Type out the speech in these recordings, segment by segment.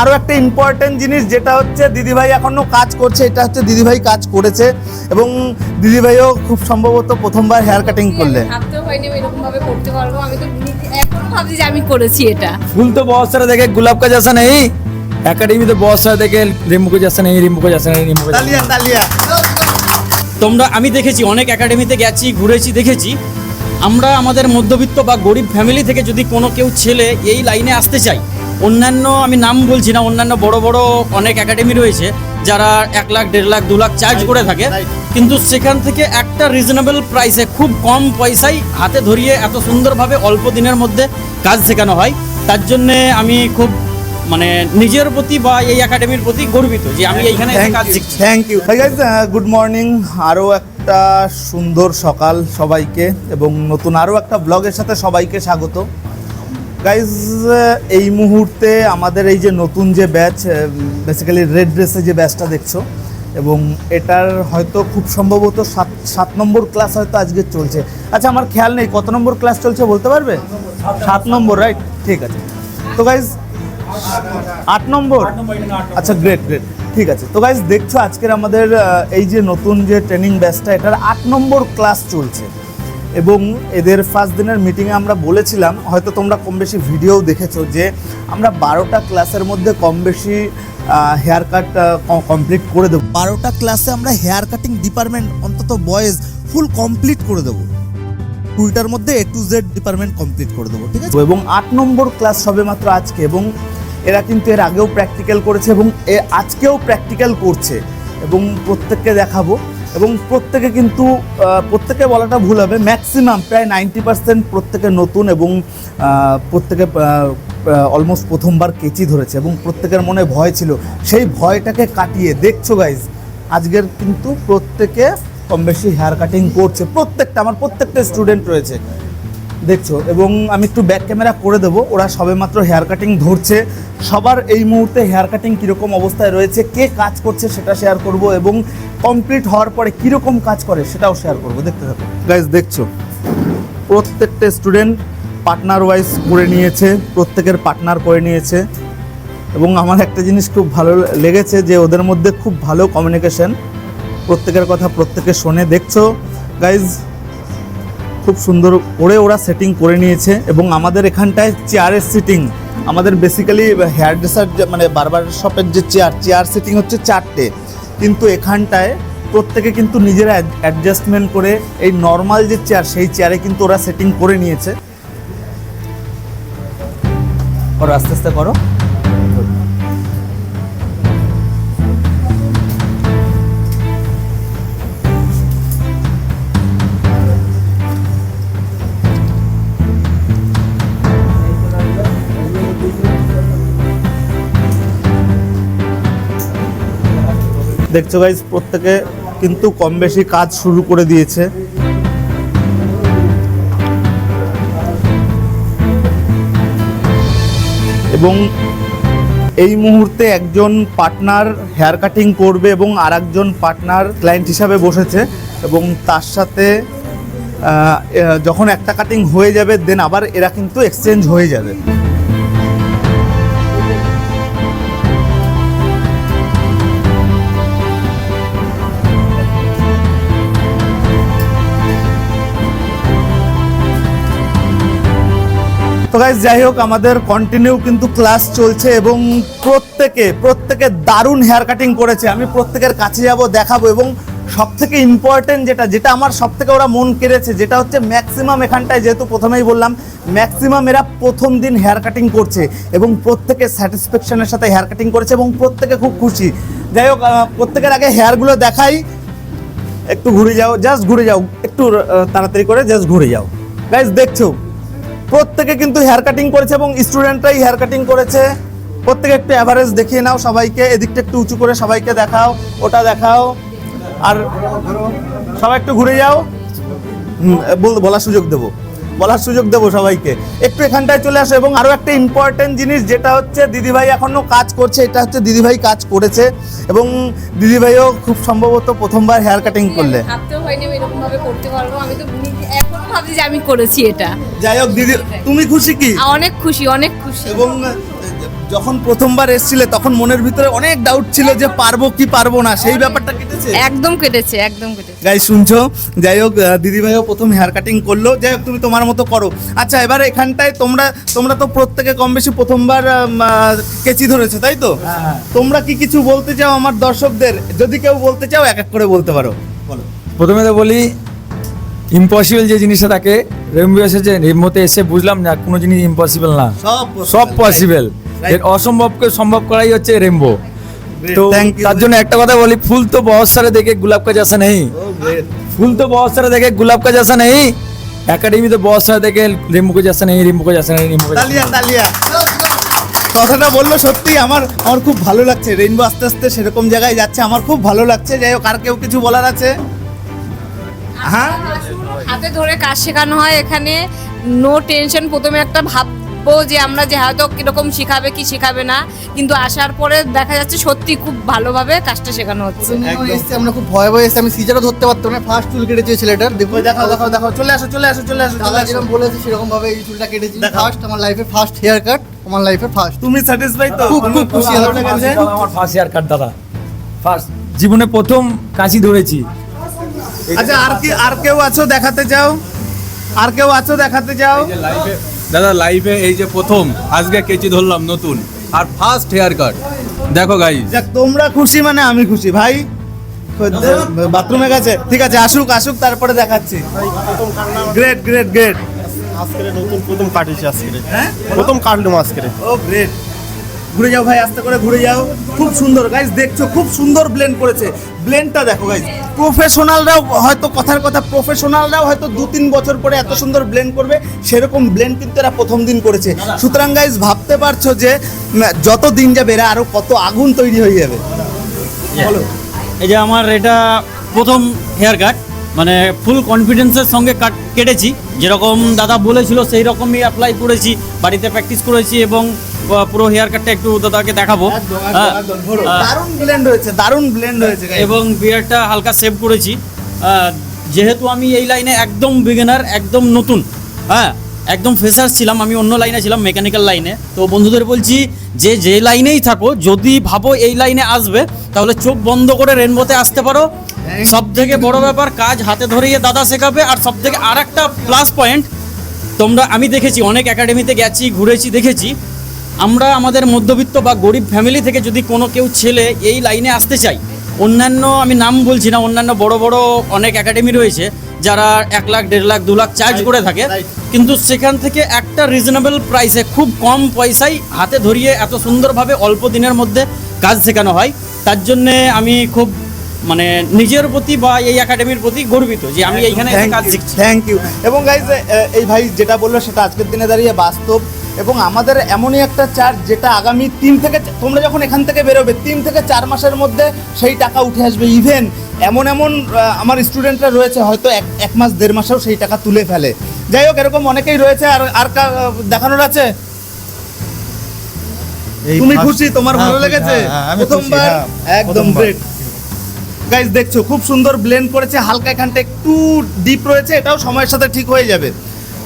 আরও একটা ইম্পর্টেন্ট জিনিস যেটা হচ্ছে দিদিভাই এখনও কাজ করছে এটা হচ্ছে দিদিভাই কাজ করেছে এবং দিদিভাইও খুব সম্ভবত প্রথমবার হেয়ার কাটিং করলেন তো দেখে গুলাব নেই। দেখে নেই নেই তোমরা আমি দেখেছি অনেক একাডেমিতে গেছি ঘুরেছি দেখেছি। আমরা আমাদের মধ্যবিত্ত বা গরিব ফ্যামিলি থেকে যদি কোনো কেউ ছেলে এই লাইনে আসতে চায় অন্যান্য আমি নাম বলছি না অন্যান্য বড় বড় অনেক একাডেমি রয়েছে যারা এক লাখ দেড় লাখ দু লাখ চার্জ করে থাকে। কিন্তু সেখান থেকে একটা রিজনেবল প্রাইসে খুব কম পয়সায় হাতে ধরিয়ে এত সুন্দরভাবে অল্প দিনের মধ্যে কাজ শেখানো হয়। তার জন্যে আমি খুব মানে নিজের প্রতি বা এই একাডেমির প্রতি গর্বিত যে আমি এইখানে কাজ শিখছি। Thank you guys good morning আরও একটা সুন্দর সকাল সবাইকে এবং নতুন আরও একটা ব্লগের সাথে সবাইকে স্বাগত। গাইজ এই মুহূর্তে আমাদের এই যে নতুন যে ব্যাচ বেসিক্যালি রেড ড্রেসে যে ব্যাচটা দেখছ এবং এটার হয়তো খুব সম্ভবত সাত সাত নম্বর ক্লাস হয়তো আজকে চলছে। আচ্ছা আমার খেয়াল নেই কত নম্বর ক্লাস চলছে বলতে পারবে? সাত নম্বর রাইট ঠিক আছে। তো গাইজ আট নম্বর? আচ্ছা গ্রেট গ্রেট ঠিক আছে। তো গাইজ দেখছ আজকের আমাদের এই যে নতুন যে ট্রেনিং ব্যাচটা এটার আট নম্বর ক্লাস চলছে। এবং এদের ফার্স্ট দিনের মিটিংয়ে আমরা বলেছিলাম, হয়তো তোমরা কম বেশি ভিডিও দেখেছ যে আমরা বারোটা ক্লাসের মধ্যে কম বেশি হেয়ার কাট কমপ্লিট করে দেবো। বারোটা ক্লাসে আমরা হেয়ার কাটিং ডিপার্টমেন্ট অন্তত বয়েজ ফুল কমপ্লিট করে দেবো। টুইটার মধ্যে A to Z department complete করে দেবো, ঠিক আছে? এবং আট নম্বর ক্লাস হবে মাত্র আজকে এবং এরা কিন্তু এর আগেও প্র্যাকটিক্যাল করেছে এবং এ আজকেও প্র্যাকটিক্যাল করছে। এবং প্রত্যেককে দেখাবো। এবং প্রত্যেকে কিন্তু প্রত্যেকে বলাটা ভুল হবে ম্যাক্সিমাম প্রায় নাইনটি পার্সেন্ট প্রত্যেকে নতুন এবং প্রত্যেকে অলমোস্ট প্রথমবার কেচি ধরেছে এবং প্রত্যেকের মনে ভয় ছিল। সেই ভয়টাকে কাটিয়ে, দেখছ গাইজ আজকের কিন্তু প্রত্যেকে কম বেশি হেয়ার কাটিং করছে। প্রত্যেকটা, আমার প্রত্যেকটা স্টুডেন্ট রয়েছে। দেখছ, এবং আমি একটু ব্যাক ক্যামেরা করে দেবো, ওরা সবেমাত্র হেয়ার কাটিং ধরছে। সবার এই মুহূর্তে হেয়ার কাটিং কীরকম অবস্থায় রয়েছে, কে কাজ করছে সেটা শেয়ার করব এবং কমপ্লিট হওয়ার পরে কীরকম কাজ করে সেটাও শেয়ার করব। দেখতে থাকো গাইজ দেখছ? প্রত্যেকটা স্টুডেন্ট পার্টনার ওয়াইজ করে নিয়েছে, প্রত্যেকের পার্টনার করে নিয়েছে। এবং আমার একটা জিনিস খুব ভালো লেগেছে যে ওদের মধ্যে খুব ভালো কমিউনিকেশন প্রত্যেকের কথা প্রত্যেকে শোনে, দেখছ? গাইজ খুব সুন্দর করে ওরা সেটিং করে নিয়েছে এবং আমাদের এখানটায় চেয়ারের সিটিং আমাদের বেসিক্যালি হেয়ার ড্রেসার মানে বারবার শপের যে চেয়ার চেয়ার সিটিং হচ্ছে চারটে। কিন্তু এখানটায় প্রত্যেকে কিন্তু নিজেরা অ্যাডজাস্টমেন্ট করে এই নর্মাল যে চেয়ার সেই চেয়ারে কিন্তু ওরা সেটিং করে নিয়েছে। ওরা আস্তে আস্তে করো। দেখছ গাইজ প্রত্যেকে কিন্তু কম বেশি কাজ শুরু করে দিয়েছে। এবং এই মুহূর্তে একজন পার্টনার হেয়ার কাটিং করবে এবং আর একজন পার্টনার ক্লায়েন্ট হিসাবে বসেছে এবং তার সাথে যখন একটা কাটিং হয়ে যাবে দেন আবার এরা কিন্তু এক্সচেঞ্জ হয়ে যাবে। তো গাইজ যাই হোক, আমাদের কন্টিনিউ কিন্তু ক্লাস চলছে এবং প্রত্যেকে প্রত্যেকে দারুণ হেয়ার কাটিং করেছে। আমি প্রত্যেকের কাছে যাব, দেখাবো এবং সব থেকে ইম্পর্টেন্ট যেটা যেটা আমার সব থেকে ওরা মন কেড়েছে, যেটা হচ্ছে ম্যাক্সিমাম এখানটায় যেহেতু প্রথমেই বললাম ম্যাক্সিমাম এরা প্রথম দিন হেয়ার কাটিং করছে এবং প্রত্যেকে স্যাটিসফ্যাকশনের সাথে হেয়ার কাটিং করেছে এবং প্রত্যেকে খুব খুশি। যাই হোক প্রত্যেকের আগে হেয়ারগুলো দেখাই। একটু ঘুরে যাও জাস্ট ঘুরে যাও, একটু তাড়াতাড়ি করে জাস্ট ঘুরে যাও। গাইজ দেখছ? প্রত্যেকে কিন্তু হেয়ার কাটিং করেছে এবং স্টুডেন্টরাই হেয়ার কাটিং করেছে। প্রত্যেকে একটু অ্যাভারেজ দেখিয়ে নাও সবাইকে, এদিকটা একটু উঁচু করে সবাইকে দেখাও, ওটা দেখাও। আর সবাই একটু ঘুরে যাও। বল- বলার সুযোগ দেবো। বলার সুযোগ দেবো সবাইকে। একটু এখানটায় চলে আসো এবং আরও একটা ইম্পর্টেন্ট জিনিস যেটা হচ্ছে, দিদিভাই এখনও কাজ করছে, এটা হচ্ছে দিদিভাই কাজ করেছে এবং দিদিভাইও খুব সম্ভবত প্রথমবার হেয়ার কাটিং করলে। করতে পারব। আমি তো ভাবছি যে আমি করেছি এটা। যাই হোক দিদি তুমি খুশি কি? অনেক খুশি অনেক খুশি। এবং যখন প্রথমবার এসেছিলে তখন মনের ভিতরে অনেক ডাউট ছিল যে পারব কি পারব না সেই ব্যাপারটা কেটেছে? একদম কেটেছে একদম কেটেছে। গাই শুনছো? যাই হোক দিদিভাইও প্রথম হেয়ার কাটিং করল। যাই হোক তুমি তোমার মতো করো। আচ্ছা এবার এখানটায় তোমরা তোমরা তো প্রত্যেকে কম বেশি প্রথমবার কেচি ধরেছো তাই তো? হ্যাঁ। তোমরা কি কিছু বলতে চাও আমার দর্শকদের? যদি কেউ বলতে চাও এক এক করে বলতে পারো। বলো। প্রথমে তো বলি ইম্পসিবল যে জিনিসটা থাকে রেমবি এসেছে মতে এসে বুঝলাম না কোনো জিনিস ইম্পসিবল না। সব পসিবল এর অসম্ভবকে সম্ভব করাই হচ্ছে রেমবো। তো তার জন্য একটা কথা বলি ফুল তো বহুত সারে দেখে গোলাপ কাজ আসা নেই। oh, ফুল তো বহুত সারে দেখে গোলাপ কাজ আসা নেই। একাডেমি তো বহুত সারে দেখে রেমবো কাজ আসা নেই রেমবো কাজ আসা নেই রেমবো কথাটা বলল সত্যি আমার আমার খুব ভালো লাগছে। রেইনবো আস্তে আস্তে সেরকম জায়গায় যাচ্ছে আমার খুব ভালো লাগছে। যাই হোক আর কেউ কিছু বলার আছে? হ্যাঁ? হাতে ধরে কাজ শেখানো হয় এখানে। নো টেনশন প্রথমে একটা ভাববো যে আমরা যে হয়তো কীরকম শিখাবে কি শিখাবে না। কিন্তু আসার পরে দেখা যাচ্ছে সত্যি খুব ভালোভাবে কাজটা শেখানো হচ্ছে। আমরা খুব ভয় ভয়ে এসে আমি সিজারও ধরতে পারতাম না। ফার্স্ট চুল কেটেছে ছেলেটার। দেখো দেখাও দেখাও দেখাও। চলে আসো চলে আসো চলে আসো দাদা যেরকম বলেছে সেরকম ভাবে এই চুলটা কেটেছি। ফার্স্ট আমার লাইফে ফার্স্ট হেয়ার কাট আমার লাইফে ফার্স্ট তুমি স্যাটিসফাই তো? খুব, খুব খুশি। আমার ফার্স্ট হেয়ার কাট দাদা। ফার্স্ট জীবনে প্রথম কাঁচি ধরেছি। আচ্ছা আর কি আর কেউ আছো দেখাতে চাও আর কেউ আছো দেখাতে চাও দাদা লাইফে এই যে প্রথম আজকে কেচি ধরলাম নতুন। আর ফার্স্ট হেয়ার কাট দেখো গাইজ যাক তোমরা খুশি মানে আমি খুশি। ভাই বাথরুমে গেছে? ঠিক আছে আসুক আসুক তারপরে দেখাচ্ছি। গ্রেট গ্রেট গ্রেট আজকে নতুন প্রথম কাটিয়েছি আজকে হ্যাঁ? প্রথম কাটলাম আজকে ও গ্রেট ঘুরে যাও ভাই আস্তে করে ঘুরে যাও। খুব সুন্দর গাইজ দেখছ খুব সুন্দর ব্লেন্ড করেছে। ব্লেন্ডটা দেখো গাইজ প্রফেশনালরাও হয়তো কথার কথা প্রফেশনালরাও হয়তো দু তিন বছর পরে এত সুন্দর ব্লেন্ড করবে সেরকম ব্লেন্ড কিন্তু এরা প্রথম দিন করেছে। সুতরাং গাইজ ভাবতে পারছ যে যত দিন যাবে এরা আরও কত আগুন তৈরি হয়ে যাবে। বলো। এই যে আমার এটা প্রথম হেয়ার কাট মানে ফুল কনফিডেন্সের সঙ্গে কাট কেটেছি। যেরকম দাদা বলেছিল সেই রকমই অ্যাপ্লাই করেছি বাড়িতে প্র্যাকটিস করেছি এবং পুরো হেয়ার কাটটা একটু দাদাকে দেখাবো। হ্যাঁ, দারুণ ব্লেন্ড হয়েছে দারুণ ব্লেন্ড হয়েছে এবং বিয়ারটা হালকা সেভ করেছি। যেহেতু আমি এই লাইনে একদম বিগিনার একদম নতুন হ্যাঁ একদম ফ্রেশার ছিলাম আমি অন্য লাইনে ছিলাম মেকানিক্যাল লাইনে তো বন্ধুদের বলছি যে যে লাইনেই থাকো যদি ভাবো এই লাইনে আসবে তাহলে চোখ বন্ধ করে রেনবোতে আসতে পারো। সব থেকে বড় ব্যাপার কাজ হাতে ধরিয়ে দাদা শেখাবে আর সব থেকে আর একটা প্লাস পয়েন্ট তোমরা আমি দেখেছি অনেক একাডেমিতে গেছি ঘুরেছি দেখেছি। আমরা আমাদের মধ্যবিত্ত বা গরিব ফ্যামিলি থেকে যদি কোনো কেউ ছেলে এই লাইনে আসতে চাই অন্যান্য আমি নাম বলছি না অন্যান্য বড় বড় অনেক একাডেমি রয়েছে যারা এক লাখ দেড় লাখ দু লাখ চার্জ করে থাকে কিন্তু সেখান থেকে একটা রিজনেবল প্রাইসে খুব কম পয়সায় হাতে ধরিয়ে এত সুন্দরভাবে অল্প দিনের মধ্যে কাজ শেখানো হয়। তার জন্যে আমি খুব মানে নিজের প্রতি বা এই একাডেমির প্রতি গর্বিত যে আমি এইখানে কাজ শিখছি। থ্যাংক ইউ এবং গাইজ এই ভাই যেটা বলল সেটা আজকের দিনে দাঁড়িয়ে বাস্তব। এবং আমাদের এমনই একটা চার্জ যেটা আগামী তিন থেকে তোমরা যখন এখান থেকে বেরোবে তিন থেকে চার মাসের মধ্যে সেই টাকা উঠে আসবে। ইভেন এমন এমন আমার স্টুডেন্টরা রয়েছে হয়তো এক এক মাস দেড় মাসেও সেই টাকা তুলে ফেলে। যাই হোক এরকম অনেকেই রয়েছে আর আর দেখানোর আছে। তুমি খুশি? তোমার ভালো লেগেছে? প্রথমবার? একদম গ্রেট গাইজ দেখছ খুব সুন্দর ব্লেন্ড করেছে হালকা এখানটা একটু ডিপ রয়েছে এটাও সময়ের সাথে ঠিক হয়ে যাবে।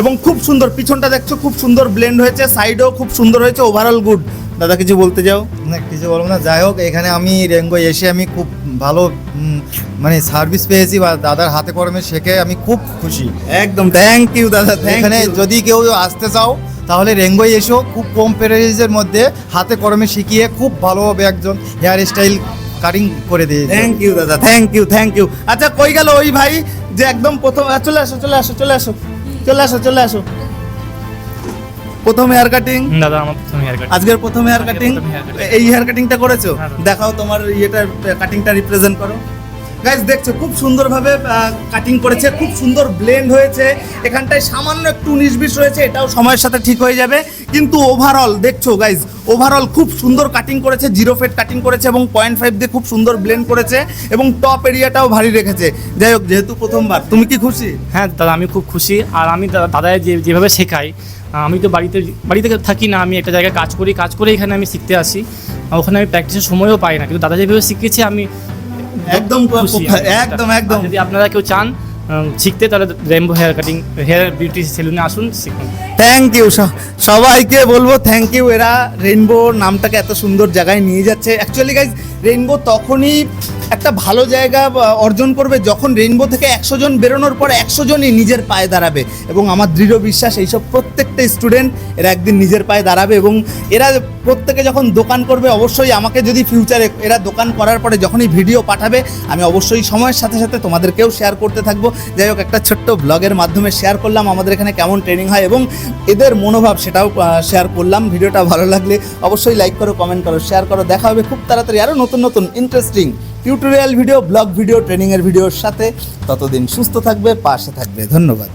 এবং খুব সুন্দর পিছনটা দেখছ খুব সুন্দর ব্লেন্ড হয়েছে সাইডও খুব সুন্দর হয়েছে ওভারঅল গুড দাদা কিছু বলতে যাও না কিছু বলব না। যাই হোক এখানে আমি রেঙ্গো এসে আমি খুব ভালো মানে সার্ভিস পেয়েছি বা দাদার হাতে কর্মে শেখে আমি খুব খুশি। একদম থ্যাংক ইউ দাদা এখানে যদি কেউ আসতে চাও তাহলে রেঙ্গোয় এসো খুব কম প্রাইসের মধ্যে হাতে কর্মে শিখিয়ে খুব ভালোভাবে একজন হেয়ার স্টাইল কাটিং করে দিয়ে থ্যাংক ইউ দাদা থ্যাংক ইউ থ্যাংক ইউ আচ্ছা কই গেল ওই ভাই? যে একদম প্রথম চলে আসো চলে আসো চলে আসো। চলে আসো চলে আসো। প্রথম হেয়ার কাটিং দাদা আমার প্রথম হেয়ার কাটিং আজকের প্রথম হেয়ার কাটিং। এই হেয়ার কাটিংটা করেছ? হ্যাঁ। দেখাও তোমার ইয়েটা কাটিংটা রিপ্রেজেন্ট করো। গাইজ দেখছ, খুব সুন্দরভাবে কাটিং করেছে, খুব সুন্দর ব্লেন্ড হয়েছে। এখানটায় সামান্য একটু উনিশ বিশ রয়েছে, এটাও সময়ের সাথে ঠিক হয়ে যাবে। কিন্তু ওভারঅল দেখছ গাইজ ওভারঅল খুব সুন্দর কাটিং করেছে জিরো ফেট কাটিং করেছে এবং পয়েন্ট ফাইভ দিয়ে খুব সুন্দর ব্লেন্ড করেছে এবং টপ এরিয়াটাও ভারী রেখেছে। যাই হোক, যেহেতু প্রথমবার, তুমি কি খুশি? হ্যাঁ দাদা, আমি খুব খুশি। আর আমি দাদা যেভাবে শেখাই আমি তো বাড়িতে বাড়িতে থাকি না, আমি একটা জায়গায় কাজ করি, কাজ করে এখানে আমি শিখতে আসি। ওখানে আমি প্র্যাকটিসের সময়ও পাই না, কিন্তু দাদা যেভাবে শিখিয়েছে, আমি একদম একদম একদম। যদি আপনারা কেউ চান শিখতে তাহলে Rambo hair cutting hair beauty সেলুনে আসুন শিখুন। থ্যাংক ইউ সবাইকে বলব থ্যাংক ইউ এরা রেইনবো নামটাকে এত সুন্দর জায়গায় নিয়ে যাচ্ছে। অ্যাকচুয়ালি গাইজ রেইনবো তখনই একটা ভালো জায়গা অর্জন করবে যখন রেইনবো থেকে একশো জন বেরোনোর পর একশো জনই নিজের পায়ে দাঁড়াবে। এবং আমার দৃঢ় বিশ্বাস, এইসব প্রত্যেকটা স্টুডেন্ট এরা একদিন নিজের পায়ে দাঁড়াবে এবং এরা প্রত্যেকে যখন দোকান করবে, অবশ্যই আমাকে যদি ফিউচারে এরা দোকান করার পরে যখনই ভিডিও পাঠাবে, আমি অবশ্যই সময়ের সাথে সাথে তোমাদেরকেও শেয়ার করতে থাকব। যাই হোক, একটা ছোট্ট ব্লগের মাধ্যমে শেয়ার করলাম, আমাদের এখানে কেমন ট্রেনিং হয় এবং এদের মনোভাব সেটাও শেয়ার করলাম। ভিডিওটা ভালো লাগলে অবশ্যই লাইক করো কমেন্ট করো শেয়ার করো। দেখা হবে খুব তাড়াতাড়ি আরও নতুন নতুন interesting tutorial video blog video ট্রেনিংয়ের ভিডিওর সাথে ততদিন সুস্থ থাকবে পাশে থাকবে। ধন্যবাদ।